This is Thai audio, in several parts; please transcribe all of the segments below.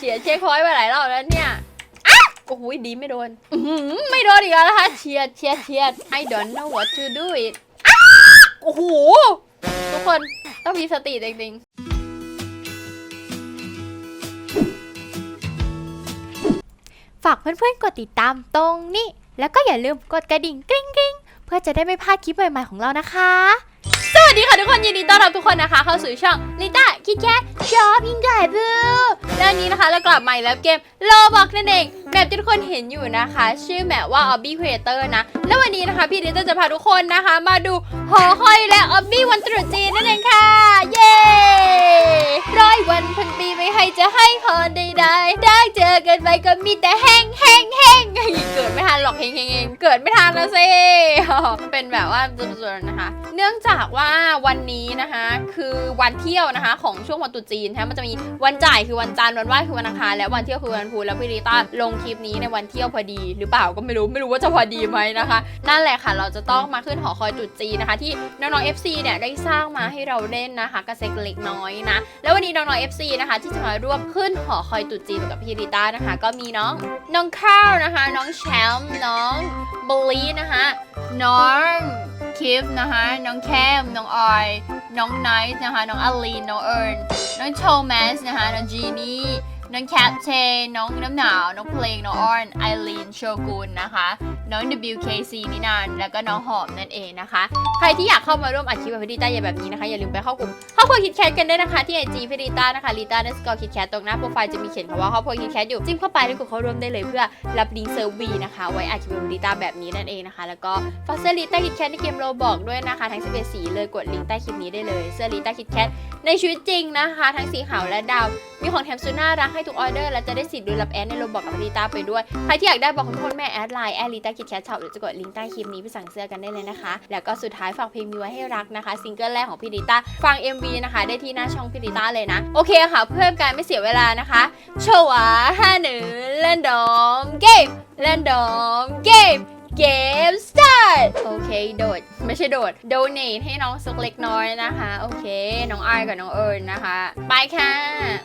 เฉียดเช็คพอยต์ไปหลายรอบแล้วเนี่ยอะโอ้โหดีไม่โดนอื้อหือไม่โดนอีกแล้วนะคะเฉียดเฉียดเฉียด I don't know what to do it อะโอ้โหทุกคนต้องมีสติจริงๆ ฝากเพื่อนๆ กดติดตามตรงนี้ แล้วก็อย่าลืมกดกระดิ่งกริ๊งกริ๊งเพื่อจะได้ไม่พลาดคลิปใหม่ๆของเรานะคะ วัสดีค่ะทุกคนยินดีต้อนรับทุกคนนะคะ เข้าสู่ช่องลิต้าคิดแค่ชอปปิ้งไก่บูและวันนี้นะคะเรากลับมาแล้วเกมโลบอกนั่นเองแบบที่ทุกคนเห็นอยู่นะคะ ชื่อแมปว่า Obby Creator นะ และวันนี้นะคะ พี่ลิต้าจะพาทุกคนนะคะ มาดูหอคอยและ Obby วันตรุษจีนนั่นเองค่ะ เย้ร้อยวันพันปีไม่ให้จะให้พรใดๆได้เจอกันไปก็มีแต่แห้งแห้งแห้งเกิดไม่ทันหรอกเฮงเฮง เกิดไม่ทันนะสิ เป็นแบบว่าส่วนๆนะคะ เนื่องจากว่าวันนี้นะคะ คือวันเที่ยวนะคะ ของช่วงวันตรุษจีนนะมันจะมีวันจ่ายคือวันจันทร์วันไหว้คือวันอังคารและวันเที่ยวคือวันพุธแล้วพี่ริต้าลงคลิปนี้ในวันเที่ยวพอดี หรือเปล่าก็ไม่รู้ไม่รู้ว่าจะพอดีไหมนะคะ นั่นแหละค่ะ เราจะต้องมาขึ้นหอคอยตรุษจีนนะคะ ที่น้องๆ FC เนี่ยได้สร้างมาให้เราเล่นนะคะกระเซ็กเล็กน้อยนะ แล้ววันนี้น้องๆ FC นะคะ ที่จะมาร่วมขึ้นหอคอยตรุษจีนกับพี่ริต้านะคะ ก็มีน้องน้องข้าวนะคะ น้องแชมป์น้องบลีนะคะ น้องคิฟนะคะ น้องแคม น้องออย น้องไนท์นะคะ น้องอลีน น้องเอิร์น น้องโชแมสนะคะ น้องจีนี่ น้องแคปเทน้องน้ำหนาว น้องเพลง น้องออน ไอรีน โชกุนนะคะ น้อง WKC นินาน แล้วก็น้องหอมนั่นเองนะคะ ใครที่อยากเข้ามาร่วมอัดคลิยะพีดิต้าอย่าแบบนี้นะคะ อย่าลืมไปเข้ากลุ่มครอบครัวคิดแคทกันด้วยนะคะ ที่ไอจีพี่ดิต้านะคะลิต้าเดสกอร์คิดแคทตรงหน้าโปรไฟล์จะมีเขียนคำว่าครอบครัวคิดแคทอยู่จิ้มเข้าไปแล้วกดเข้าร่วมได้เลยเพื่อรับลิงก์เซิร์วีนะคะ ไว้อัดคลิยะพีดิต้าแบบนี้นั่นเองนะคะ แล้วก็ฝากเสื้อลิต้าคิดแคทในเกมโรบอกด้วยนะคะ ทั้ง11สีเลยกดลิงก์ใต้คลิปนี้ได้เลยเสื้อลิต้าคิดแคทในชีวิตจริงนะคะ ทั้งสีขาวและดำมีของแถมสุดน่ารักให้ทุกออเดอร์และจะได้สิทธิ์ดูรับแอดในโรบอกกับพีริต้าไปด้วย ใครที่อยากได้บอกคุณพ่อแม่แอดไลน์แอดลิต้าคิดแคทช็อปหรือจะกดลิงก์ใต้คลิปนี้ไปสั่งเสื้อกันได้เลยนะคะ แล้วก็สุดท้ายฝากเพลงมีไว้ให้รักนะคะซิงเกิลแรกของพี่ดิต้าฟัง MV นะคะ ได้ที่หน้าช่องพี่ดิต้าเลยนะ โอเคค่ะ เพื่อการไม่เสียเวลานะคะโชวาห้าหนึ่งเล่นดอมเกมเล่นดอมเกม เกมสตาร์ทโอเคโดด ไม่ใช่โดด โดเนทให้น้องสักเล็กน้อยนะคะ โอเค น้องไอายกับน้องเอิญนะคะ ไปค่ะ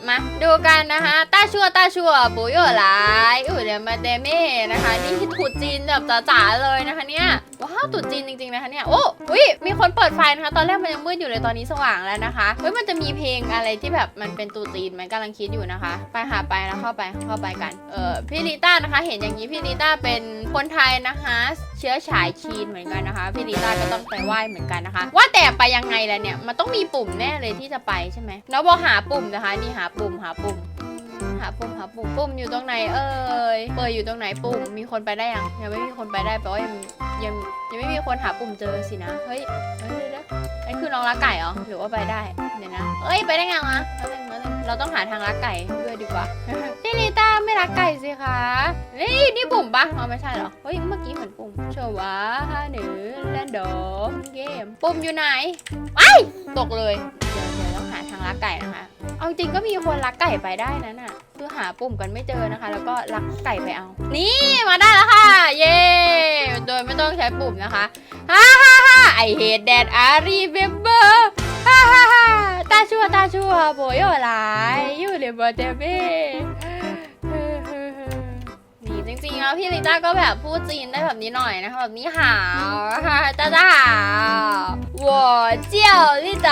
มาดูกันนะคะตาชัวตาชัวปุยโยหลายอุ้ยเดมาเดเม่นะคะ นี่ถูดจีนแบบจ๋าๆเลยนะคะเนี่ย ว้าวตุ๊ดจีนจริงๆนะคะเนี่ย โอ้อุ้ยมีคนเปิดไฟนะคะ ตอนแรกมันยังมืดอยู่เลยตอนนี้สว่างแล้วนะคะเฮ้ยมันจะมีเพลงอะไรที่แบบมันเป็นตุ๊ดจีนไหมันกำลังคิดอยู่นะคะ ไปหาไปแล้วเข้าไปเข้าไปกัน เออพี่ลิต้านะคะ เห็นอย่างนี้พี่ลิต้าเป็นคนไทยนะคะเชื้อฉายจีนเหมือนกันนะคะพี่ลิต้าก็ต้องไปไหว้เหมือนกันนะคะ ว่าแต่ไปยังไงล่ะเนี่ยมันต้องมีปุ่มแน่เลยที่จะไปใช่ไหมน้องบอกหาปุ่มนะคะนี่หาปุ่มหาปุ่มหาปุ่มหาปุ่มปุ่มอยู่ตรงไหนเอ่ยเปิดอยู่ตรงไหนปุ่มมีคนไปได้ยังยังไม่มีคนไปได้แปลว่ายังยังยังไม่มีคนหาปุ่มเจอสินะเฮ้ยเฮ้ยเดี๋ยวนะอันคือน้องรักไก่เหรอหรือว่าไปได้เดี๋ยวนะเอ้ยไปได้ไงวะเอาเลยเอาเลยเราต้องหาทางรักไก่ด้วยดีกว่าพี่ลิต้าไม่รักไก่สิคะ นี่นี่ปุ่มปะอ๋อไม่ใช่เหรอ เฮ้ยเมื่อกี้เหมือนปุ่มโชวะหนึ่งแลนดอมเกม ปุ่มอยู่ไหนไอ้ยตกเลย เดี๋ยวเดี๋ยวต้องหาทางรักไก่นะคะ เอาจริงก็มีคนรักไก่ไปได้นะน่ะ คือหาปุ่มกันไม่เจอนะคะ แล้วก็รักไก่ไปเอา นี่มาได้แล้วค่ะ เย้ โดยไม่ต้องใช้ปุ่มนะคะ ฮ่าฮ่าฮ่าไอเฮดแดดอารีเบเบอร์ฮ่าฮ่าฮ่าตาชัวตาชัวโบโยหลายอยู่เลยบอเจเบ้ ริงๆแล้วพี่ลิต้าก็แบบพูดจีนได้แบบนี้หน่อยนะคะแบบนี้หาวฮ่าจ้าจ้า我叫丽达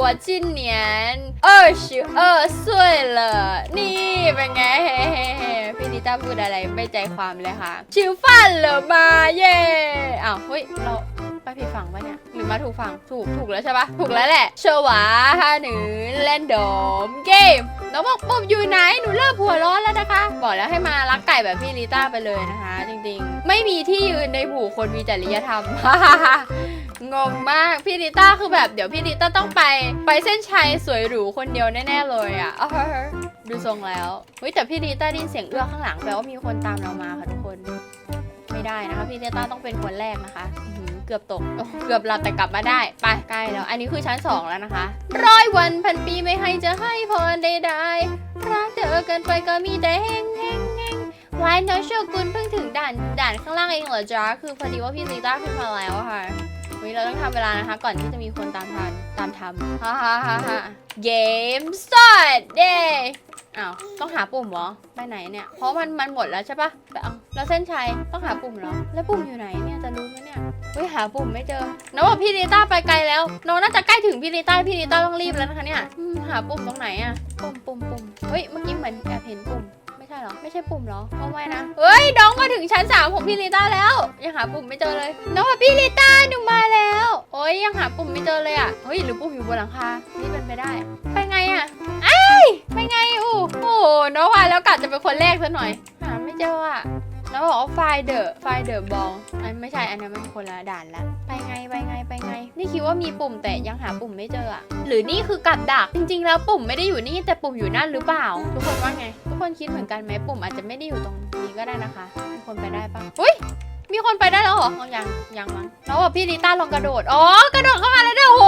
我今年二十二岁了นี่เป็นไงเฮ้เฮ้เฮ้พี่ลิต้าพูดอะไรไม่ใจความเลยค่ะ ชิวฟันเหรอมาเย่อ้าวเฮ้ยเรา ไป ผิดฝั่งปะเนี่ย หรือมาถูกฝั่ง ถูก ถูกแล้วใช่ปะถูกแล้วแหละเชวาฮาหนึ่งเล่นดอมเกมน้องบอกปุ่มอยู่ไหน หนูเริ่มหัวร้อนแล้วนะคะ บอกแล้วให้มารักไก่แบบพี่ลิต้าไปเลยนะคะ จริงๆ ไม่มีที่ยืนในหมู่คนมีจริยธรรมงงมากพี่ลิต้าคือแบบเดี๋ยวพี่ลิต้าต้องไป ไปเส้นชัยสวยหรูคนเดียวแน่ๆเลยอะดูทรงแล้วเฮ้ยแต่พี่ลิต้าได้ยินเสียงเอื้อข้างหลังแปลว่ามีคนตามเรามาค่ะทุกคน ไม่ได้นะคะ พี่เนต้าต้องเป็นคนแรกนะคะ เกือบตกเกือบหลับแต่กลับมาได้ ไปใกล้แล้ว อันนี้คือชั้นสองแล้วนะคะร้อยวันพันปีไม่ให้จะให้พรใดๆรักเธอกันไปก็มีแต่แห้งแห้งแห้งวายน้อยโชกุนเพิ่งถึงด่านด่านข้างล่างเองเหรอจ๊ะคือพอดีว่าพี่ซีต้าขึ้นมาแล้วค่ะวันนี้เราต้องทำเวลานะคะ ก่อนที่จะมีคนตามทันตามทำฮ่าฮ่าฮ่าฮ่าเกมสตาร์ทเด้ อ้าวต้องหาปุ่มเหรอไปไหนเนี่ย เพราะมันมันหมดแล้วใช่ปะแต่เอาแล้วเส้นชัยต้องหาปุ่มเหรอแล้วปุ่มอยู่ไหนเนี่ยจะรู้ไหมเนี่ยเฮ้ยหาปุ่มไม่เจอน้องบอกพี่ลิต้าไปไกลแล้วน้องน่าจะใกล้ถึงพี่ลิต้าพี่ลิต้าต้องรีบแล้วนะคะเนี่ยอืมหาปุ่มตรงไหนอะปุ่มปุ่มปุ่มเฮ้ยเมื่อกี้เหมือนแอบเห็นปุ่มไม่ใช่เหรอไม่ใช่ปุ่มเหรอโอ้ไม่นะเฮ้ยน้องมาถึงชั้นสามของพี่ลิต้าแล้วยังหาปุ่มไม่เจอเลยน้องว่าพี่ลิต้าหนูมาแล้วโอ้ยยังหาปุ่มไม่เจอเลยอะเฮ้ยหรือปุ่มอยู่บนหลังคานี่เป็นไปได้ ไปไงอะ ไอ้ายไปไงอู้โอ้โหน้องว่าแล้วกะจะเป็นคนแรกซะหน่อยหาไม่เจออะแล้วบอกว่าไฟล์เดอะไฟล์เดอะบอลอันไม่ใช่อันนั้นมันคนละด่านละ ไปไงไปไงไปไง นี่คิดว่ามีปุ่มแต่ยังหาปุ่มไม่เจออะหรือนี่คือกับดักจริง ๆ แล้วปุ่มไม่ได้อยู่นี่แต่ปุ่มอยู่นั่นหรือเปล่า ทุกคนว่าไง ทุกคนคิดเหมือนกันไหมปุ่มอาจจะไม่ได้อยู่ตรงนี้ก็ได้นะคะมีคนไปได้ปะอุ้ย มีคนไปได้แล้วเหรออ๋อยังยังมั้งแล้วบอกพี่ลิต้าลองกระโดด อ๋อ กระโดดเข้ามาแล้วเนี่ยโอ้โห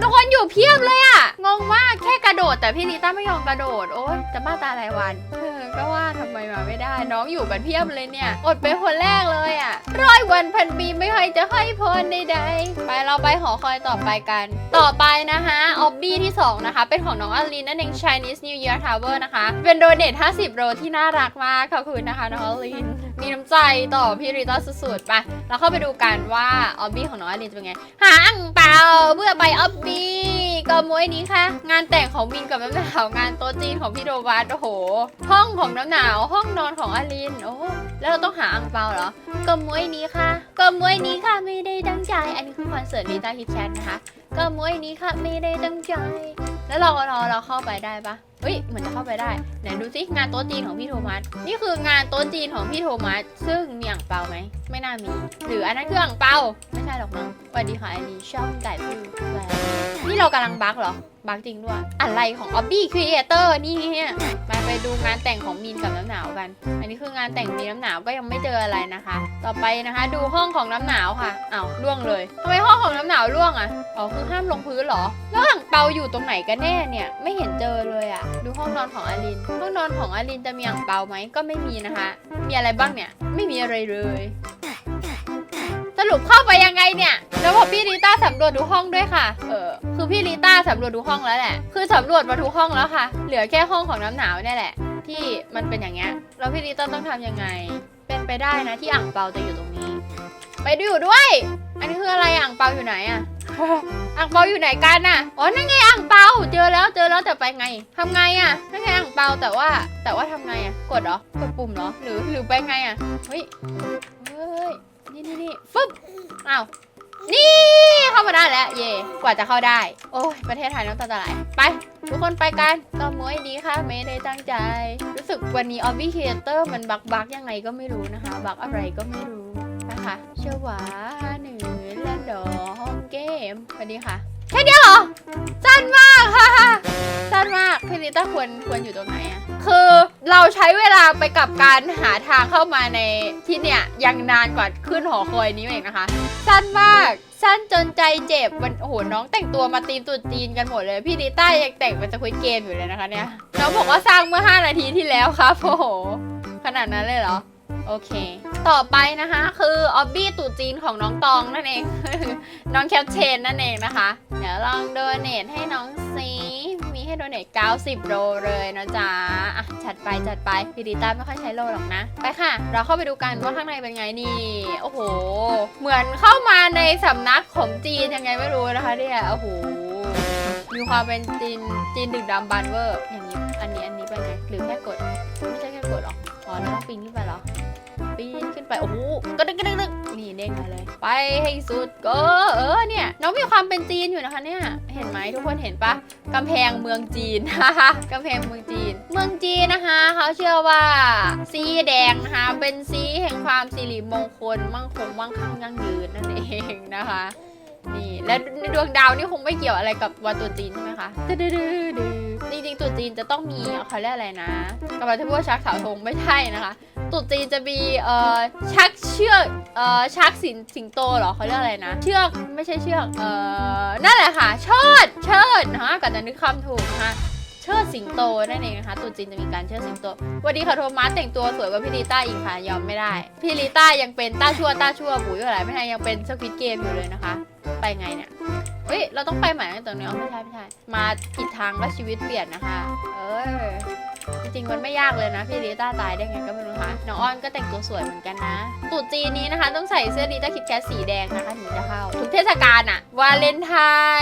ทุกคนอยู่เพียบเลยอะงงมากแค่กระโดดแต่พี่ลิต้าไม่ยอมกระโดด โอ๊ยจะบ้าตาลายวันเออก็ว่าทำไมมาไม่ได้ น้องอยู่กันเพียบเลยเนี่ย อดเป็นคนแรกเลยอะร้อยวันพันปีไม่เคยจะให้พรใดๆไปเราไปหอคอยต่อไปกัน ต่อไปนะคะออบบี้ที่ 2 นะคะ เป็นของน้องอลินนั่นเอง Chinese New Year Tower นะคะ เป็นโดเนท50 โรที่น่ารักมากขอบคุณนะคะน้องอลิน มีน้ำใจต่อพี่ริต้าสุดๆ ไป เราเข้าไปดูกันว่าออบบี้ของน้องอลินจะเป็นไง หาอังเปาเพื่อไปออบบี้ก็มวยนี้ค่ะ งานแต่งของมินกับน้ำหนาวงานโต๊ะจีนของพี่โดบัสโอ้โห ห้องของน้ำหนาว ห้องนอนของอลิน โอ้แล้วเราต้องหาอังเปาเหรอก็มวยนี้ค่ะก็มวยนี้ค่ะไม่ได้ตั้งใจอันนี้คือคอนเสิร์ตลิต้าฮิตแชทนะคะก็มวยนี้ค่ะไม่ได้ตั้งใจ แล้วเราเราเราเข้าไปได้ปะ เฮ้ย เหมือนจะเข้าไปได้ ไหนดูซิงานโต๊ะจีนของพี่โทมัส นี่คืองานโต๊ะจีนของพี่โทมัส ซึ่งมีอ่างเปาไหม ไม่น่ามี หรืออันนั้นคืออ่างเปา ไม่ใช่หรอกมั้งสวัสดีค่ะอันนี้ช่องไก่พูดแวนนี่เรากำลังบั๊กเหรอ บั๊กจริงด้วย อะไรของออบบี้ครีเอเตอร์นี่เนี่ยมาไปดูงานแต่งของมีนกับน้ำหนาวกัน อันนี้คืองานแต่งมีนน้ำหนาวก็ยังไม่เจออะไรนะคะ ต่อไปนะคะ ดูห้องของน้ำหนาวค่ะอ้าวล่วงเลยทำไมห้องของน้ำหนาวล่วงอะอ๋อคือห้ามลงพื้นเหรอแล้วอ่างเปาอยู่ตรงไหนกันแน่เนี่ยไม่เห็นเจอเลยอะ ดูห้องนอนของอลิน ห้องนอนของอลินจะมีอ่างเปาไหมก็ไม่มีนะคะ มีอะไรบ้างเนี่ย ไม่มีอะไรเลยสรุปเข้าไปยังไงเนี่ย แล้วพอพี่ลิต้าสำรวจดูห้องด้วยค่ะ เอ คือพี่ลิต้าสำรวจดูห้องแล้วแหละ คือสำรวจมาทุกห้องแล้วค่ะ เหลือแค่ห้องของน้ำหนาวเนี่ยแหละ ที่มันเป็นอย่างเงี้ย แล้วพี่ลิต้าต้องทำยังไง เป็นไปได้นะที่อ่างเปาจะอยู่ตรงนี้ ไปดูอยู่ด้วย อันนี้คืออะไรอ่างเปาอยู่ไหนอะอ่างเปาอยู่ไหนกันน่ะ อ๋อ นั่นไงอ่างเปา เจอแล้วเจอแล้วแต่ไปไงทำไงอะนั่นไงอ่างเปาแต่ว่าแต่ว่าทำไงอะกดเหรอ กดปุ่มเหรอ หรือหรือไปไงอะเฮ้ย เฮ้ย นี่นี่นี่ฟึบอ้าว นี่เข้ามาได้แล้ว เย่กว่าจะเข้าได้ โอ้ยประเทศไทยน้ำตาจะไหลไป ทุกคนไปกันก็มวยดีค่ะไม่ได้ตั้งใจ รู้สึกวันนี้ออบบี้ครีเอเตอร์มันบักบักยังไงก็ไม่รู้นะคะ บักอะไรก็ไม่รู้นะคะเชวาหนึ่งเล่นดอห้องเกมสวัสดีค่ะ แค่เดียวเหรอ สั้นมากค่ะ สั้นมากพี่ลิต้าควรควรอยู่ตรงไหนอะคือเราใช้เวลาไปกับการหาทางเข้ามาในที่เนี่ยยังนานกว่าขึ้นหอคอยนี้เองนะคะ สั้นมาก สั้นจนใจเจ็บวันโอ้โหน้องแต่งตัวมาตีมตุดจีนกันหมดเลย พี่ลิต้ายังแต่งเป็นสควิตเกมอยู่เลยนะคะเนี่ยน้องบอกว่าสร้างเมื่อ 5 นาทีที่แล้วครับโอ้โหขนาดนั้นเลยเหรอ โอเค ต่อไปนะคะ คือออบบี้ตุดจีนของน้องตองนั่นเอง น้องแคปเชนนั่นเองนะคะ เดี๋ยวลองโดเนทให้น้องซีมีให้โดเนท90 โลเลยนะจ๊ะ อะ จัดไปจัดไปพีดิต้าไม่ค่อยใช้โลหรอกนะ ไปค่ะ เราเข้าไปดูกันว่าข้างในเป็นไงนี่ โอ้โห เหมือนเข้ามาในสำนักของจีนยังไงไม่รู้นะคะเนี่ย โอ้โห มีความเป็นจีนจีนดึกดำบรรพ์เวอร์ อย่างนี้ อันนี้อันนี้เป็นไงหรือแค่กด ไม่ใช่แค่กดหรออ๋อแล้วต้องปีนขึ้นไปหรอ ปีนขึ้นไปโอ้โหกระดึกกระดึกกระดึกนี่เด้งมาเลย ไปให้สุดก็เออเนี่ยน้องมีความเป็นจีนอยู่นะคะเนี่ยเห็นไหมทุกคนเห็นปะกำแพงเมืองจีนกำแพงเมืองจีน เมืองจีนนะคะ เขาเชื่อว่าสีแดงนะคะเป็นสีแห่งความสิริมงคลมั่งคงมั่งคั่งยั่งยืนนั่นเองนะคะนี่และดวงดาวนี่คงไม่เกี่ยวอะไรกับวันตรุจีนใช่ไหมคะดื้อดื้อดื้อดื้อ จริงๆตรุษจีนจะต้องมีเขาเรียกอะไรนะกำลังจะพูดว่าชักเสาธงไม่ใช่นะคะตรุษจีนจะมีเอ่อชักเชือกเอ่อชักสิงสิงโตเหรอเขาเรียกอะไรนะ เชือกไม่ใช่เชือกเอ่อนั่นแหละค่ะเชิดเชิดนะคะก่อนจะนึกคำถูกนะคะเชิดสิงโตนั่นเองนะคะตรุษจีนจะมีการเชิดสิงโตวัสดีค่ะโทมัสแต่งตัวสวยกว่าพี่ลิต้าอีกค่ะยอมไม่ได้ พี่ลิต้ายังเป็นต้าชั่วต้าชั่วบุ๋ยอะไรไม่ใช่ยังเป็นสควิตเกมอยู่เลยนะคะ ไปไงเนี่ย เฮ้ย เราต้องไปใหม่ตรงนี้อ๋อไม่ใช่ไม่ใช่ มาผิดทางก็ชีวิตเปลี่ยนนะคะ เออ จริงมันไม่ยากเลยนะพี่ลิต้าตายได้ไงก็ไม่รู้นะคะน้องอ้อนก็แต่งตัวสวยเหมือนกันนะตุ๊จีนนี้นะคะต้องใส่เสื้อลิต้าคิดแคสสีแดงนะคะถึงจะเข้าทุกเทศกาลอะวาเลนไท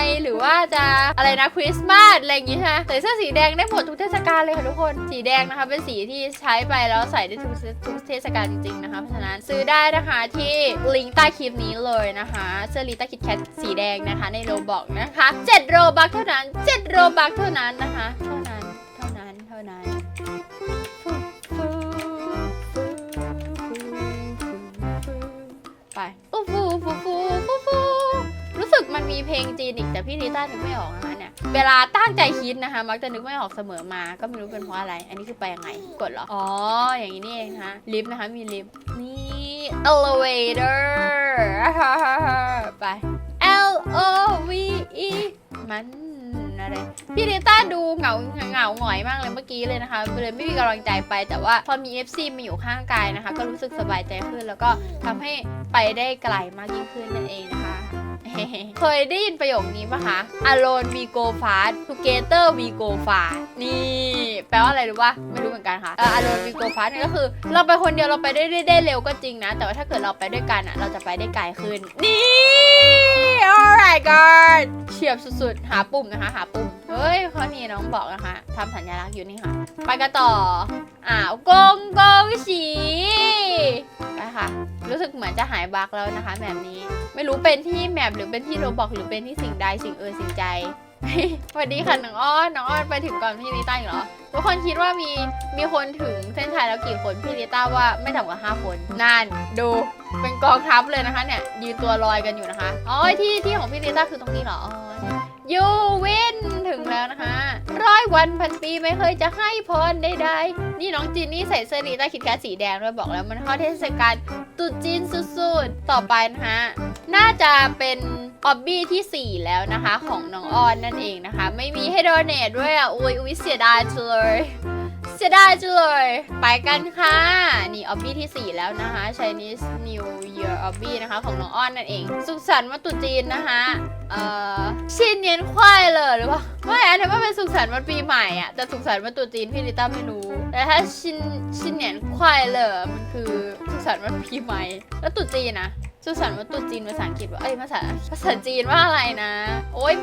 น์หรือว่าจะอะไรนะคริสต์มาสอะไรอย่างงี้ใช่ไหมใส่เสื้อสีแดงได้หมดทุกเทศกาลเลยค่ะทุกคนสีแดงนะคะเป็นสีที่ใช้ไปแล้วใส่ได้ทุกทุกเทศกาลจริงๆนะคะเพราะฉะนั้นซื้อได้นะคะที่ลิงก์ใต้คลิปนี้เลยนะคะเสื้อลิต้าคิดแคทสีแดงนะคะในโรบอกนะคะ7โรบักเท่านั้น7โรบักเท่านั้นนะคะเท่านั้นเท่านั้นเท่านั้น ไปฟูฟูฟูฟูฟูฟูรู้สึกมันมีเพลงจีนอีกแต่พี่ลิต้านึกไม่ออกนะคะเนี่ย เวลาตั้งใจคิดนะคะ มักจะนึกไม่ออกเสมอมา ก็ไม่รู้เป็นเพราะอะไร อันนี้คือไปยังไง กดหรอ อ๋อ อย่างนี้นี่เองนะคะ ลิฟต์นะคะ มีลิฟต์ นี่ elevator ไป L O V E มัน อะไร พี่ลิต้าดูเหงาเหงาหงอยมากเลยเมื่อกี้เลยนะคะเลยไม่มีกำลังใจไป แต่ว่าพอมี FC มาอยู่ข้างกายนะคะ ก็รู้สึกสบายใจขึ้น แล้วก็ทำให้ไปได้ไกลมากยิ่งขึ้นนั่นเองนะคะ เคยได้ยินประโยคนี้ปะคะ Alone we go far together we go far นี่ แปลว่าอะไรรู้ปะไม่รู้เหมือนกันค่ะเอ่อ Alone we go far เนี่ก็คือ เราไปคนเดียวเราไปได้ได้ได้เร็วก็จริงนะ แต่ว่าถ้าเกิดเราไปด้วยกันอะ เราจะไปได้ไกลขึ้น นี่ alright god เฉียบสุดๆ หาปุ่มนะคะ หาปุ่ม เฮ้ยข้อนี้น้องบอกนะคะทำสัญลักษณ์อยู่นี่ค่ะ ไปกันต่อ อ้าวกงกงสี คะ รู้สึกเหมือนจะหายบั๊กแล้วนะคะแบบนี้ ไม่รู้เป็นที่แมปหรือเป็นที่โรบอกหรือเป็นที่สิ่งใดสิ่งเออสิ่งใจสวัสดีค่ะน้องอ้อนน้องอ้อนไปถึงก่อนพี่ลิต้าอีกเหรอทุกคนคิดว่ามีมีคนถึงเส้นชัยแล้วกี่คนพี่ลิต้าว่าไม่ต่ำกว่า5คนนั่นดูเป็นกองทัพเลยนะคะเนี่ยยืนตัวลอยกันอยู่นะคะอ๋อที่ที่ของพี่ลิต้าคือตรงนี้เหรออ๋อเนี่ ยูวินถึงแล้วนะคะร้อยวันพันปีไม่เคยจะให้พรใดๆนี่น้องจินนี่ใส่เสื้อลิต้าคิดแค่สีแดงด้วยบอกแล้วมันเข้าเทศกาลตรุษจีนสุดๆ ต่อไปนะคะน่าจะเป็นออบบี้ที่ 4 แล้วนะคะ ของน้องออนนั่นเองนะคะ ไม่มีให้โดเนทด้วยอะอุ้ยอุ้ยเสียดายจังเลย เสียดายจังเลย ไปกันค่ะ นี่ออบบี้ที่ 4 แล้วนะคะ Chinese New Year ออบบี้นะคะ ของน้องอ้อนนั่นเอง สุขสันต์วันตรุษจีนนะคะ เอ่อชินเนียนควายเลยหรือเปล่าไม่อันนี้ว่าเป็นสุขสันต์วันปีใหม่อะแต่สุขสันต์วันตรุษจีนพี่ลิต้าไม่รู้ แต่ถ้าชินชินเนียนควายเลยมันคือสุขสันต์วันปีใหม่ แล้วตรุษจีนนะสุขสันต์วันตรุษจีนภาษาอังกฤษว่าเอ้ยภาษาภาษาจีนว่าอะไรนะ โอ้ย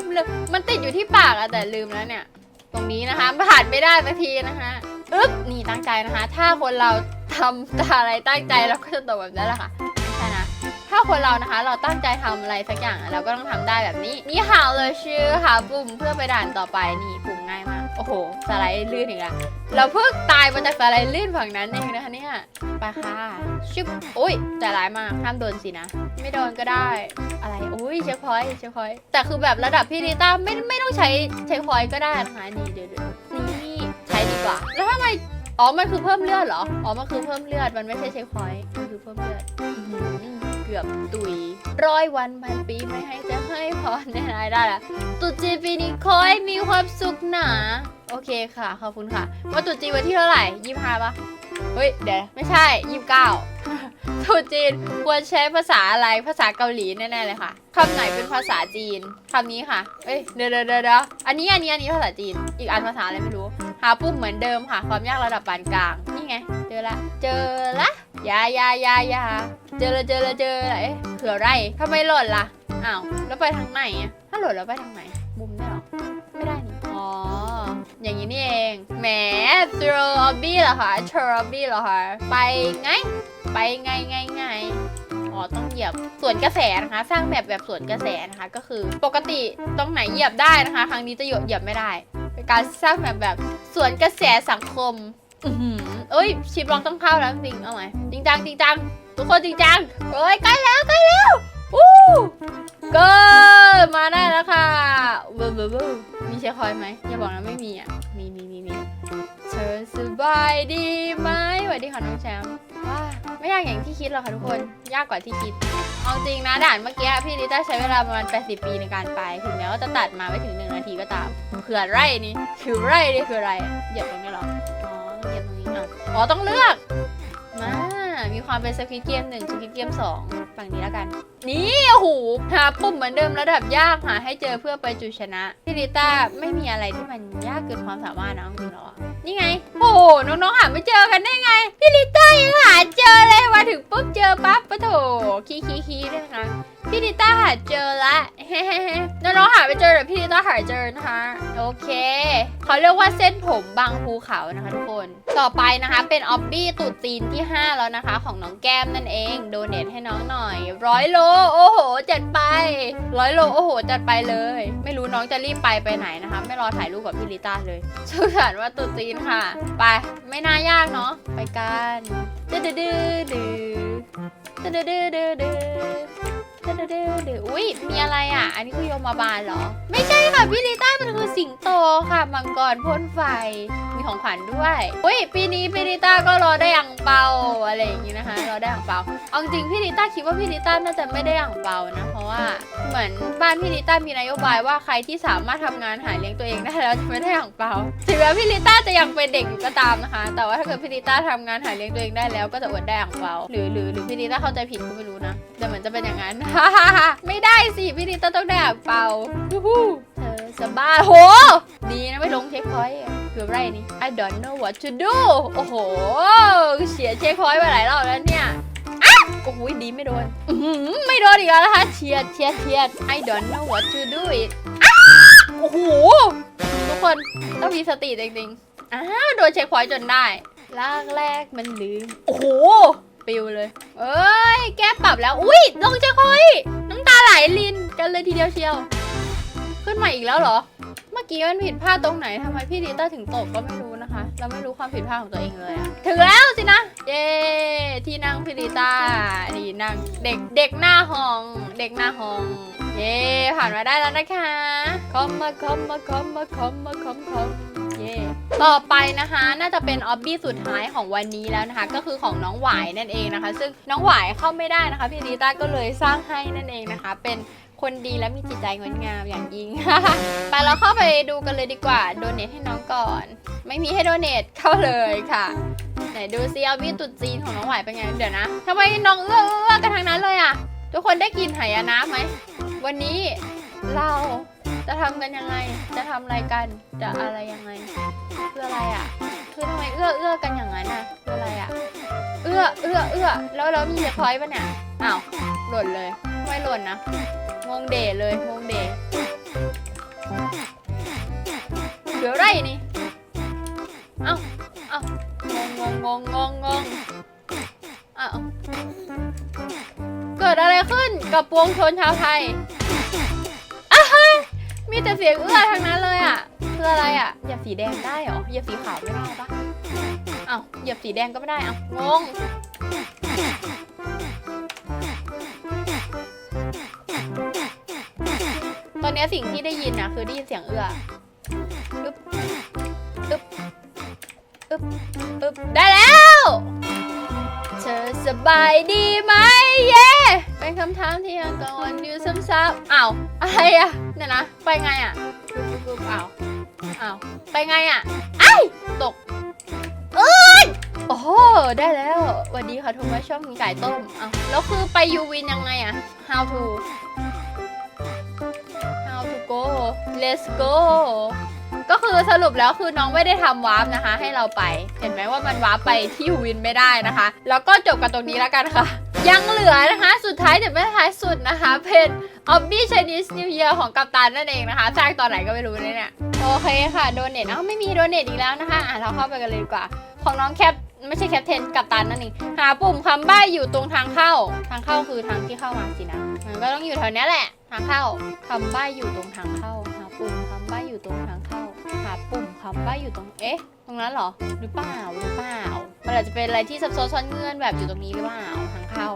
มันติดอยู่ที่ปากอะแต่ลืมแล้วเนี่ย ตรงนี้นะคะผ่านไม่ได้สักทีนะคะอึ๊บนี่ตั้งใจนะคะ ถ้าคนเราทำอะไรตั้งใจเราก็จะตกแบบนั้นแหละค่ะไม่ใช่นะถ้าคนเรานะคะ เราตั้งใจทำอะไรสักอย่างเราก็ต้องทำได้แบบนี้ นี่หาเลยชื่อหาปุ่มเพื่อไปด่านต่อไปนี่ปุ่มง่ายมาก อ้โห สไลด์ลื่นอีกแล้วเราเพิ่งตายมาจากสไลด์ลื่นฝั่งนั้นเองนะคะเนี่ยไปค่ะชุบอุ้ยใจร้ายมากห้ามโดนสินะ ไม่โดนก็ได้อะไรอุ้ยเช็คพอยต์เช็คพอยต์แต่คือแบบระดับพี่ดิต้าไม่ไม่ต้องใช้เช็คพอยต์ก็ได้นะคะนี่เดี๋ยวเดี๋ยวนี่ใช้ดีกว่า แล้วทำไมอ๋อมันคือเพิ่มเลือดเหรออ๋อมันคือเพิ่มเลือดมันไม่ใช่เช็คพอยต์มันคือเพิ่มเลือด เกือบตุยร้อยวันพันปีไม่ให้จะให้พรได้ได้ได้ละตุจีนปีนี้ขอให้มีความสุขหนา โอเคค่ะ ขอบคุณค่ะ ว่าตุจีนวันที่เท่าไหร่ยี่ห้าปะเฮ้ย เดี๋ยวไม่ใช่ยี่สิบเก้าตุจีนควรใช้ภาษาอะไรภาษาเกาหลีแน่ๆเลยค่ะคำไหนเป็นภาษาจีนคำนี้ค่ะเอ้ยเดี๋ยวเดี๋ยวเดี๋ยวอันนี้อันนี้อันนี้ภาษาจีน อีกอันภาษาอะไรไม่รู้หาปุ่มเหมือนเดิมค่ะ ความยากระดับปานกลางนี่ไง เจอละ เจอละอ ยายายายาเจอละเจอละเจอละเอ๊เผื่อไรทำไมหล่นล่ะอ้าวแล้วไปทางไหนอะถ้าหล่นแล้วไปทางไหน มุมได้หรอไม่ได้นี่อ๋ออย่างนี้นี่เองแหมทรอบี้เหรอคะทรอบี้เหรอคะไปไง ไปไงไงไงอ๋อต้องเหยียบสวนกระแสนะคะ สร้างแบบแบบสวนกระแสนะคะ ก็คือปกติตรงไหนเหยียบได้นะคะ ครั้งนี้จะเหยียบไม่ได้เป็นการสร้างแบบแบบสวนกระแสสังคม อือหือเอ้ยชิปลองต้องเข้าแล้วจริงเอาไหมจริงจังจริงจังทุกคนจริงจังเอ้ยใกล้แล้วใกล้แล้ววู้เกิดมาได้แล้วค่ะเบอร์เบอร์เบอร์มีเชคคอยไหมอย่าบอกนะไม่มีอะมีมีมีมีเธอสบายดีไหมสวัสดีค่ะน้องแชมป์ว้าไม่ยากอย่างที่คิดหรอกค่ะทุกคนยากกว่าที่คิด เอาจริงนะด่านเมื่อกี้พี่ลิต้าใช้เวลาประมาณ 80 ปีในการไป ถึงแม้ว่าจะตัดมาไม่ถึง1นาทีก็ตามคืออะไรนี่คืออะไรนี่คืออะไรเหยียบตรงนี้หรอ อ๋อต้องเลือก มา มีความเป็นสควิตเกมหนึ่งสควิตเกมสองฝั่งนี้แล้วกัน นี่โอ้โหหาปุ่มเหมือนเดิมระดับยากหาให้เจอเพื่อไปจุดชนะพี่ลิต้าไม่มีอะไรที่มันยากเกินความสามารถนะจริงๆแล้วอนี่ไง โอ้โหน้องๆหาไม่เจอกันได้ไงพี่ลิต้ายังหาเจอเลยมาถึงปุ๊บเจอปั๊บปะโถคีคีคีด้วยนะคะพี่ลิต้าหาเจอละเฮ้ๆน้องๆหาไม่เจอแต่พี่ลิต้าหาเจอนะคะโอเคเขาเรียกว่าเส้นผมบางภูเขานะคะทุกคน ต่อไปนะคะเป็นออบบี้ตูดตีนที่ 5 แล้วนะคะ ของน้องแก้มนั่นเองโดเนทให้น้องหน่อยร้อยโลโอ้โหจัดไปร้อยโลโอ้โหจัดไปเลย ไม่รู้น้องจะรีบไปไปไหนนะคะ ไม่รอถ่ายรูปกับพี่ลิต้าเลยชื่อสารว่าตูดตีนค่ะ ไปไม่น่ายากเนาะไปกันดื้อดื้อดื้อดื้อดื้อดื้อ ดื้อดื้อดื้อดื้อดื้ออุ้ยมีอะไรอะ อันนี้คือโยมาบาลเหรอ ไม่ใช่ค่ะพี่ลิต้ามันคือสิงโตค่ะ มังกรพ่นไฟ มีของขวัญด้วยอุ้ยปีนี้พี่ลิต้าก็รอได้อ่างเปาอะไรอย่างงี้นะคะ รอได้อ่างเปาเอาจริงพี่ลิต้าคิดว่าพี่ลิต้าน่าจะไม่ได้อ่างเปานะ เพราะว่าเหมือนบ้านพี่ลิต้ามีนโยบายว่าใครที่สามารถทำงานหาเลี้ยงตัวเองได้แล้วจะไม่ได้อ่างเปาถึงแม้พี่ลิต้าจะยังเป็นเด็กอยู่ก็ตามนะคะ แต่ว่าถ้าเกิดพี่ลิต้าทำงานหาเลี้ยงตัวเองได้แล้วก็จะอดได้อ่างเปาหรือหรือหรือพี่ลิต้าเข้าใจผิดก็ไม่รู้นะ แต่เหมือนจะเป็นอย่างนั้น ไม่ได้สิพี่ลิต้าต้องได้อ่างเปาฮู้ฮู้เธอสบายโห ดีนะไม่ลงเช็คพอยต์อะเกือบไรนี่ I don't know what to do โอ้โห เสียเช็คพอยต์ไปหลายรอบแล้วเนี่ยโอ้โหดีไม่โดนอื้อหือไม่โดนอีกแล้วนะคะเชียดเชียดเชียด I don't know what to do it อ้าโอ้โห ทุกคนต้องมีสติจริงๆอ้าวโดนเช็คพอยต์จนได้ลากแรกมันลืม โอ้โห ปิวเลย เอ้ย แก้ปรับแล้ว อุ้ยลงเช็คอย น้ำตาไหลลินกันเลยทีเดียวเชียว ขึ้นมาอีกแล้วเหรอ เมื่อกี้มันผิดพลาดตรงไหนทำไมพี่ดีต้าถึงตกก็ไม่รู้นะคะ เราไม่รู้ความผิดพลาดของตัวเองเลยอะถึงแล้วสินะ เย้ที่นั่งพี่ดีต้านี่นั่งเด็กเด็กหน้าห้อง เด็กหน้าห้อง เย้ผ่านมาได้แล้วนะคะคอมมาคอมมาคอมมาคอมมาคอมคอม ต่อไปนะคะน่าจะเป็นออบบี้สุดท้ายของวันนี้แล้วนะคะ ก็คือของน้องหวายนั่นเองนะคะ ซึ่งน้องหวายเข้าไม่ได้นะคะ พี่ดีต้าก็เลยสร้างให้นั่นเองนะคะ เป็นคนดีและมีจิตใจงดงามอย่างยิ่ง ไปเราเข้าไปดูกันเลยดีกว่าโดเนทให้น้องก่อน ไม่มีให้โดเนทเข้าเลยค่ะไหนดูซิเอาบี้ตุดจีนของน้องหวายเป็นไงเดี๋ยวนะทำไมน้องเอื้อเอื้อกันทางนั้นเลยอะทุกคนได้กินไหายนะไหมวันนี้เรา จะทำกันยังไง จะทำอะไรกัน จะอะไรยังไงคืออะไรอะ คือทำไมเอื้อเอื้อกันอย่างนั้นอะคืออะไรอะ เอื้อเอื้อเอื้อแล้วเรามีเช็คพอยต์ปะเนี่ย อ้าว หล่นเลย ไม่หล่นนะ งงเดเลย งงเดเดี๋ยวไรนี่ เอ้า เอ้างงงงงงงงเอ้าเกิดอะไรขึ้นกับปวงชนชาวไทย มีแต่เสียงเอื้อทางนั้นเลยอะคืออะไรอะเหยียบสีแดงได้เหรอเหยียบสีขาวไม่ได้ปะเอ้าเหยียบสีแดงก็ไม่ได้เอ้างงตอนนี้สิ่งที่ได้ยินนะคือได้ยินเสียงเอื้ออึ๊บอึ๊บอึ๊บอึ๊บได้แล้ว เธอสบายดีไหมเย่เป็นคำถามที่ยังกังวลอยู่ซ้ำๆอ้าวอะไรอะ เนี่ยนะ ไปไงอะอ้าวอ้าวไปไงอะไอ้ายตกเอ้ยโอ้โหได้แล้วสวัสดีค่ะทุกคนชอบกินไก่ต้มอ้าวแล้วคือไปยูวินยังไงอะ how to how to go let's go ก็คือสรุปแล้วคือน้องไม่ได้ทำวาร์ปนะคะ ให้เราไป เห็นไหมว่ามันวาร์ปไปที่วินไม่ได้นะคะ แล้วก็จบกันตรงนี้แล้วกันค่ะ ยังเหลือนะคะ สุดท้ายแต่ไม่ท้ายสุดนะคะ เป็น o b b y Chinese New Year ของกัปตันนั่นเองนะคะสร้างตอนไหนก็ไม่รู้เนี่ย โอเคค่ะ โดเนทอ้าไม่มีโดเนทอีกแล้วนะคะ อะ เราเข้าไปกันเลยดีกว่า ของน้องแคปไม่ใช่แคปเทนกัปตันนั่นเอง หาปุ่มคำใบ้อยู่ตรงทางเข้า ทางเข้าคือทางที่เข้ามาสินะ มันก็ต้องอยู่แถวนี้แหละ ทางเข้าคำใบ้อยู่ตรงทางเข้า หาปุ่มคำใบ้อยู่ตรงทางเข้า หาปุ่มคำใบ้อยู่ตรง เอ๊ะ รงนั้นเหรอ หรือเปล่า หรือเปล่า มันอาจจะเป็นอะไรที่ซับซ้อนซ่อนเงื่อนแบบอยู่ตรงนี้หรือเปล่าทางเข้า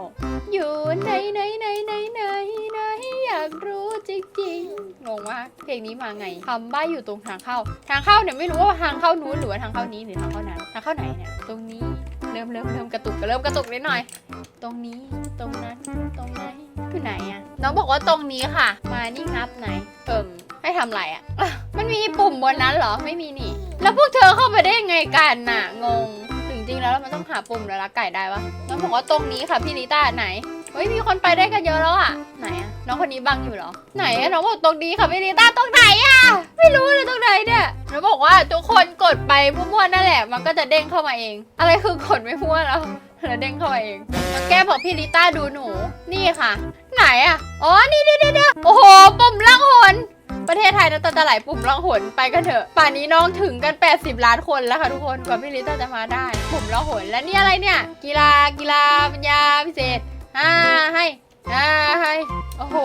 อยู่ไหนไหนไหนไหนไหนไหนอยากรู้จริงๆงงมาเพลงนี้มาไงคำใบ้อยู่ตรงทางเข้า ทางเข้าเนี่ยไม่รู้ว่าทางเข้านู้นหรือว่าทางเข้านี้หรือทางเข้านั้น ทางเข้าไหนเนี่ย ตรงนี้ เริ่มเริ่มเริ่มกระตุกก็เริ่มกระตุกนิดหน่อย ตรงนี้ ตรงนั้น ตรงไหนคือไหนอะน้องบอกว่าตรงนี้ค่ะ มานี่งับไหน เอิ่มให้ทำอะไรอะอะมันมีปุ่มบนนั้นเหรอ ไม่มีนี่ แล้วพวกเธอเข้าไปได้ยังไงกันน่ะ งง ถึงจริงแล้วมันต้องหาปุ่มแล้วละไก่ได้ปะน้องบอกว่าตรงนี้ค่ะพี่ลิต้าไหน เฮ้ยมีคนไปได้กันเยอะแล้วอะ ไหนอะน้องคนนี้บังอยู่เหรอ ไหนอะน้องบอกตรงนี้ค่ะพี่ลิต้าตรงไหนอะไม่รู้เลยตรงไหนเนี่ยน้องบอกว่าทุกคนกดไปมั่วๆนั่นแหละ มันก็จะเด้งเข้ามาเอง อะไรคือกดไม่มั่วแล้วแล้วเด้งเข้ามาเองน้องแก้บอกพี่ลิต้าดูหนู นี่ค่ะ ไหนอะอ๋อ นี่นี่นี่นี่โอ้โหปุ่มล่างหน ประเทศไทยน้ำตาจะไหลปุ่มล่องหนไปกันเถอะ ป่านนี้น้องถึงกัน 80 ล้านคนแล้วค่ะทุกคนกว่าพี่ลิต้าจะมาได้ ปุ่มล่องหนและนี่อะไรเนี่ย กีฬากีฬาปัญญาพิเศษอ่าให้อ่าให้โอ้โห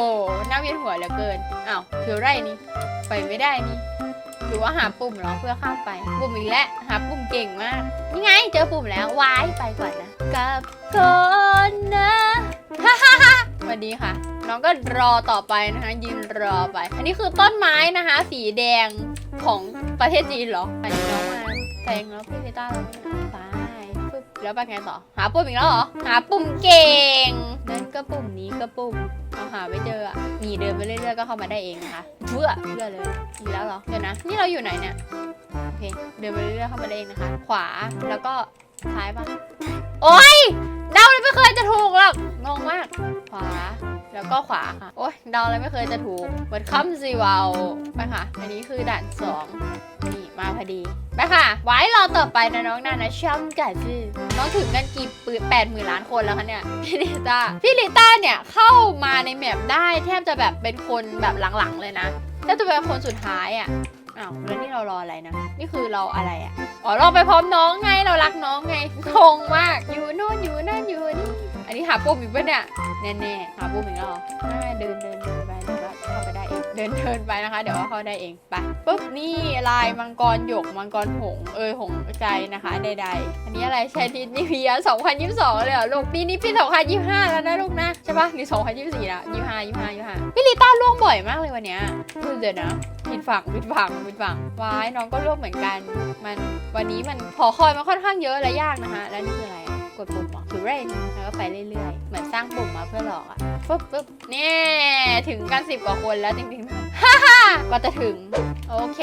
น่าเวียนหัวเหลือเกินอ้าวคือไรนี่ไปไม่ได้นี่หรือว่าหาปุ่มเหรอเพื่อข้ามไป ปุ่มอีกแล้วหาปุ่มเก่งมากนี่ไงเจอปุ่มแล้ววายไปก่อนนะกับคนนะฮ่าฮ่า วัสดีค่ะ น้องก็รอต่อไปนะคะยืนรอไป อันนี้คือต้นไม้นะคะ สีแดงของประเทศจีนเหรออันนี้น้องมาแซงแล้วพี่เนต้าเราไปปึ๊บแล้วไปไงต่อ หาปุ่มอีกแล้วเหรอ หาปุ่มเก่ง นั่นก็ปุ่มนี้ก็ปุ่มเอาหาไม่เจออะหนีเดินไปเรื่อยๆก็เข้ามาได้เองนะคะเพื่อเพื่อเลยอีกแล้วเหรอ เดี๋ยวนะ นี่เราอยู่ไหนเนี่ย โอเค เดินไปเรื่อยๆเข้ามาได้เองนะคะ ขวาแล้วก็ซ้ายปะโอ๊ย เดาเลยไม่เคยจะถูกหรอกงงมาก ขวา แล้วก็ขวาค่ะ โอ๊ยเดาเลยไม่เคยจะถูกเหมือนคัมซีวาวไปค่ะ อันนี้คือด่านสองนี่มาพอดี ไปค่ะ ไว้รอต่อไปนะน้องนานะช่ำกัดชื่อน้องถึงกันกี่ปืนแปดหมื่นล้านคนแล้วคะเนี่ย พี่ลิต้า พี่ลิต้าเนี่ยเข้ามาในแมปได้แทบจะแบบเป็นคนแบบหลังๆเลยนะแทบจะเป็นคนสุดท้ายอะ อ้าวแล้วนี่เรารออะไรนะ นี่คือเราอะไรอะ อ๋อเราไปพร้อมน้องไงเรารักน้องไงงงมาก อยู่โน่นอยู่นั่นอยู่นี่ อันนี้หาปุ่มอีกปะเนี่ยแน่ๆหาปุ่มอีกแล้วเหรอไม่เดินเดินเดินไป เดินเดินไปนะคะ เดี๋ยวว่าเขาได้เองไปปุ๊บนี่ลายมังกรหยกมังกรหงเอยหงใจนะคะใดๆอันนี้อะไรชาตินิเวีย2022 เลยเหรอลูกปีนี้ปี2025 แล้วนะลูกนะใช่ปะนี่2024แล้ว25 25 25พี่ลิต้าล่วงบ่อยมากเลยวันเนี้ยเดี๋ยวนะผิดฝั่งผิดฝั่งผิดฝั่งวายน้องก็ร่วมเหมือนกัน มันวันนี้มันหอคอยมันค่อนข้างเยอะและยากนะคะ แล้วนี่คืออะไร ดปุ่มหรอถือเรนแล้วก็ไปเรื่อยๆ เหมือนสร้างปุ่มมาเพื่อหลอกอะปุ๊บปุ๊บนี่ถึงกันสิบกว่าคนแล้วจริงๆฮ่าฮ่าก็จะถึง โอเค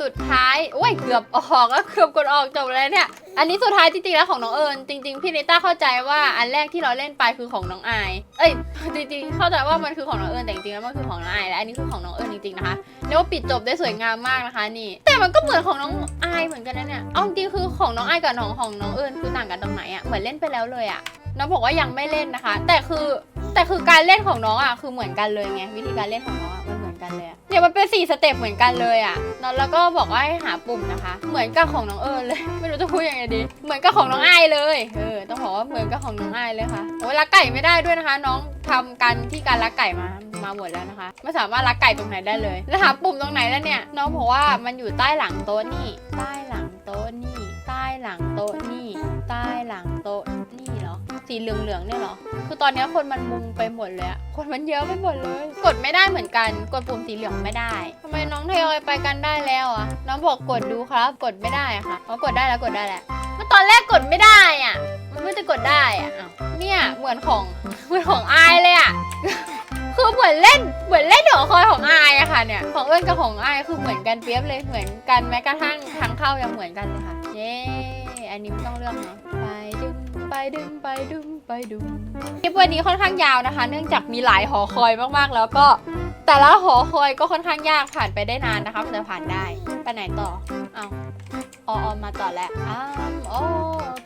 สุดท้ายโอ้ยเกือบออกก็เกือบกดออกจบแล้วเนี่ยอันนี้สุดท้ายจริงๆแล้วของน้องเอิญจริง ๆพี่นิต้าเข้าใจว่าอันแรกที่เราเล่นไปคือของน้องอายเอ้ยจริงๆเข้าใจว่ามันคือของน้องเอิญแต่จริงๆแล้วมันคือของน้องอายและอันนี้คือของน้องเอิญจริงๆนะคะเรียกว่าปิดจบได้สวยงามมากนะคะนี่ แต่มันก็เหมือนของน้องอายเหมือนกันนะเนี่ยเอาจริงๆคือของน้องอายกับน้องของน้องเอิญคือต่างกันตรงไหนอะเหมือนเล่นไปแล้วเลยอะน้องบอกว่ายังไม่เล่นนะคะ แต่คือแต่คือการเล่นของน้องอะคือเหมือนกันเลยไงวิธีการเล่นของน้องอะมันเอนกันเลยอะเนี่ยมันเป็นสี่สเต็ปเหมือนกันเลยอะแล้วแล้วก็บอกว่าให้หาปุ่มนะคะ เหมือนกับของน้องเอิญเลย ไม่รู้จะพูดยังไงดี เหมือนกับของน้องไอายเลย เออ ต้องบอกว่าเหมือนกับของน้องไอายเลยค่ะโอ้ยลักไก่ไม่ได้ด้วยนะคะ น้องทำการที่การลักไก่มามาหมดแล้วนะคะ ไม่สามารถลักไก่ตรงไหนได้เลย แล้วหาปุ่มตรงไหนแล้วเนี่ย น้องบอกว่ามันอยู่ใต้หลังโต๊ะนี่ ใต้หลังโต๊ะนี่ ใต้หลังโต๊ะนี่ ใต้หลังโต๊ะ สีเหลืองๆเนี่ยเหรอ คือตอนนี้คนมันมุงไปหมดเลยอะคนมันเยอะไปหมดเลย กดไม่ได้เหมือนกัน กดปุ่มสีเหลืองไม่ได้ทำไมน้องทยอยไปกันได้แล้วอะน้องบอกกดดูครับ กดไม่ได้ค่ะอ๋อกดได้แล้วกดได้แหล้วเมื่อตอนแรกกดไม่ได้อะมันไม่จะกดได้อะเนี่ยเหมือนของเหมือนของอายเลยอะคือเหมือนเล่นเหมือนเล่นหอคอยของอายอะค่ะเนี่ยของเอิญกับของอายคือเหมือนกันเปียบเลยเหมือนกันแม้กระทั่งทางเข้ายังเหมือนกันเลยค่ะเย้อันนี้ไม่ต้องเลือกเนาะไปดึง ไปดึงไปดึงไปดึงคลิปวันนี้ค่อนข้างยาวนะคะ เนื่องจากมีหลายหอคอยมากๆ แล้วก็แต่ละหอคอยก็ค่อนข้างยากผ่านไปได้นานนะคะมันจะผ่านได้ไปไหนต่อเอาอออมาต่อแล้วอ้ามออ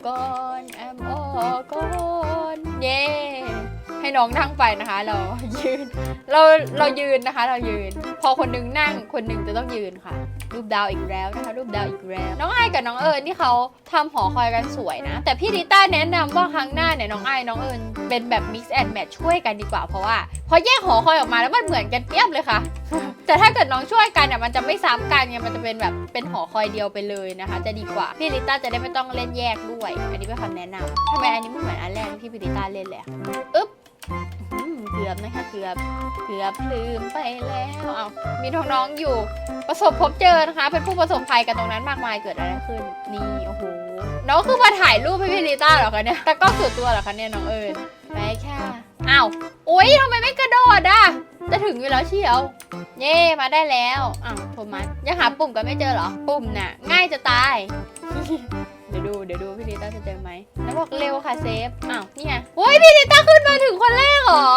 กอนแอมออกอนเย้ให้น้องนั่งไปนะคะ เรายืนเราเรายืนนะคะ เรายืน พอคนหนึงนั่งคนหนึงจะต้องยืนค่ะ รูปดาวอีกแล้วนะคะ รูปดาวอีกแล้ว น้องไอายกับน้องเอิญนี่เขาทำหอคอยกันสวยนะ แต่พี่ดิต้าแนะนำว่าครั้งหน้าเนี่ยน้องไอายน้องเอิญเป็นแบบ mix and match ช่วยกันดีกว่าเพราะว่า พอแยกหอคอยออกมาแล้วมันเหมือนกันเปียบเลยค่ะ แต่ถ้าเกิดน้องช่วยกันเนี่ยมันจะไม่ซ้ำกันไงมันจะเป็นแบบเป็นหอคอยเดียวไปเลยนะคะ จะดีกว่าพี่ลิต้าจะได้ไม่ต้องเล่นแยกด้วย อันนี้เป็นคำแนะนำทำไมอันนี้ไม่เหมือนอันแรกที่พี่ลิต้าเล่นเลยอะอึ๊บ เกือบนะคะ เกือบ เกือบลืมไปแล้ว เอามีน้องๆอยู่ ประสบพบเจอนะคะ เป็นผู้ประสบภัยกันตรงนั้นมากมายเกิดอะไรขึ้น นี่โอ้โห น้องคือมาถ่ายรูปให้พี่ลิต้าเหรอคะเนี่ย แต่ก็ส่วนตัวเหรอคะเนี่ยน้องเอิญไปค่ะ อ้าวโอ๊ยทำไมไม่กระโดดอะ จะถึงอยู่แล้วเชียว เย่มาได้แล้ว อ้าวโทมัสยังหาปุ่มกันไม่เจอเหรอ ปุ่มน่ะ ง่ายจะตาย ดี๋ยวดูเดี๋ยวดูพี่ลิต้าจะเจอไหมแล้วบอกเร็วค่ะเซฟอ้าวนี่ไงโอ้ยพี่ลิต้าขึ้นมาถึงคนแรกเหรอ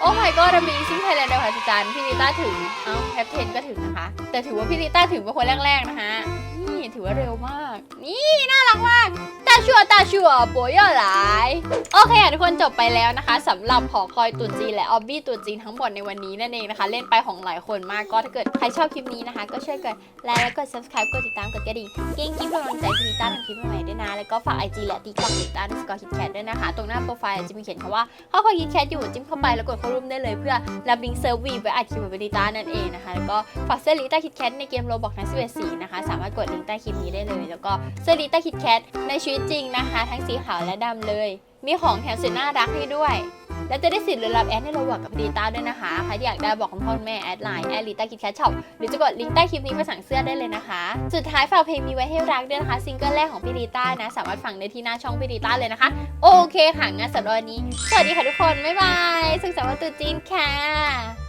โอ้ my god มีซิงไทยแลนด์เดวหัศจรรย์พี่ลิต้าถึงเอ้าแคปเทนก็ถึงนะคะ แต่ถือว่าพี่ลิต้าถึงเป็นคนแรกๆนะคะ นี่ถือว่าเร็วมาก นี่น่ารักมากตาชัวตาชัวโปยอหลายโอเคทุกคนจบไปแล้วนะคะสำหรับหอคอยตุนจีนและออบบี้ตุนจีนทั้งหมดในวันนี้นั่นเองนะคะ เล่นไปของหลายคนมากก็ถ้าเกิดใครชอบคลิปนี้นะคะ ก็ช่วยกดไลค์และกด subscribe กดติดตามกดกระดิ่งกิ้งกิ๊บกำลังใจพี่ลิต้าทำคลิปใหม่ๆด้วยนะ แล้วก็ฝาก IG และ TikTok ลิต้าด้วยสกอร์คิดแคทด้วยนะคะ ตรงหน้าโปรไฟล์จะมีเขียนคำว่าข้อคอยคิดแคทอยู่จิ้มเข้าไปแล้วกดเข้าร่วมได้เลยเพื่อรับลิงก์เซอร์วีไว้อัดคลิปกับลิต้านั่นเองนะคะแล้วก็ฝากเสื้อลิต้าคิดแคทในเกมโรบอกทั้ง11สีนะคะสามารถกดลิงก์ใต้คลิปนี้ได้เลย แล้วก็เสื้อลิต้าคิดแคทในชีวิตจริงนะคะ ทั้งสีขาวและดำเลย มีของแถมสุดน่ารักให้ด้วย และจะได้สิทธิ์ลุ้นรับแอดในโรบอกกับลิต้าด้วยนะคะใครที่อยากได้บอกคุณพ่อคุณแม่แอดไลน์แอดลิต้าคิดแคทช็อปหรือจะกดลิงก์ใต้คลิปนี้ไปสั่งเสื้อได้เลยนะคะ สุดท้ายฝากเพลงมีไว้ให้รักด้วยนะคะซิงเกิลแรกของพี่ลิต้านะสามารถฟังได้ที่หน้าช่องพี่ลิต้าเลยนะคะ โอเคค่ะงั้นสำหรับวันนี้ สวัสดีค่ะทุกคนบ๊ายบายสุขสันต์วันตรุษจีนค่ะ